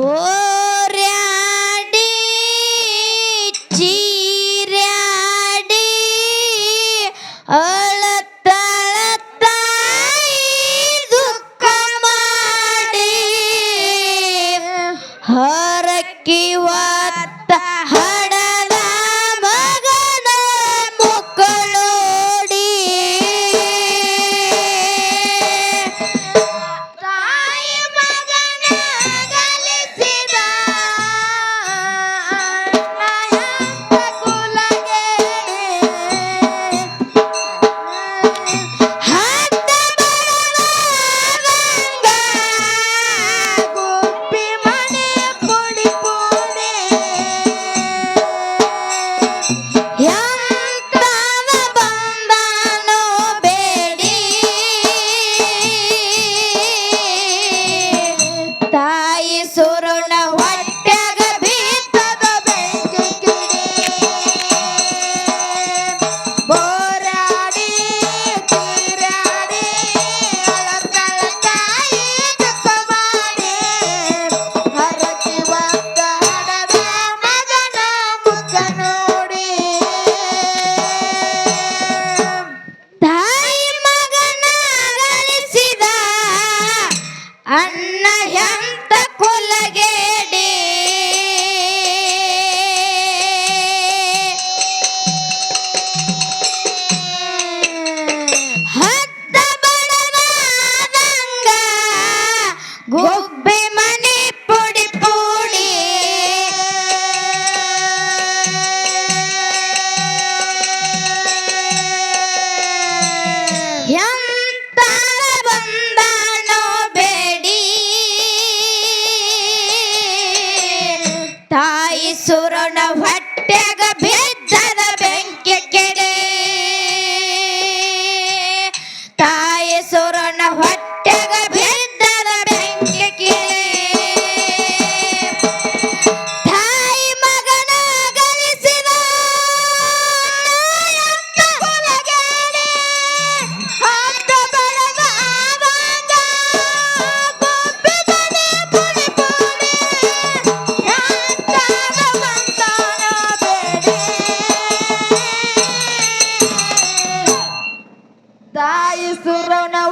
ಹೋರ್ಯಾಡಿ ಚೀರ್ಯಾಡಿ ಅಳತಳತಾಯಿ ದುಃಖ ಮಾಡಿ ಹರಕಿವಾ I used Tá estourando a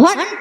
What?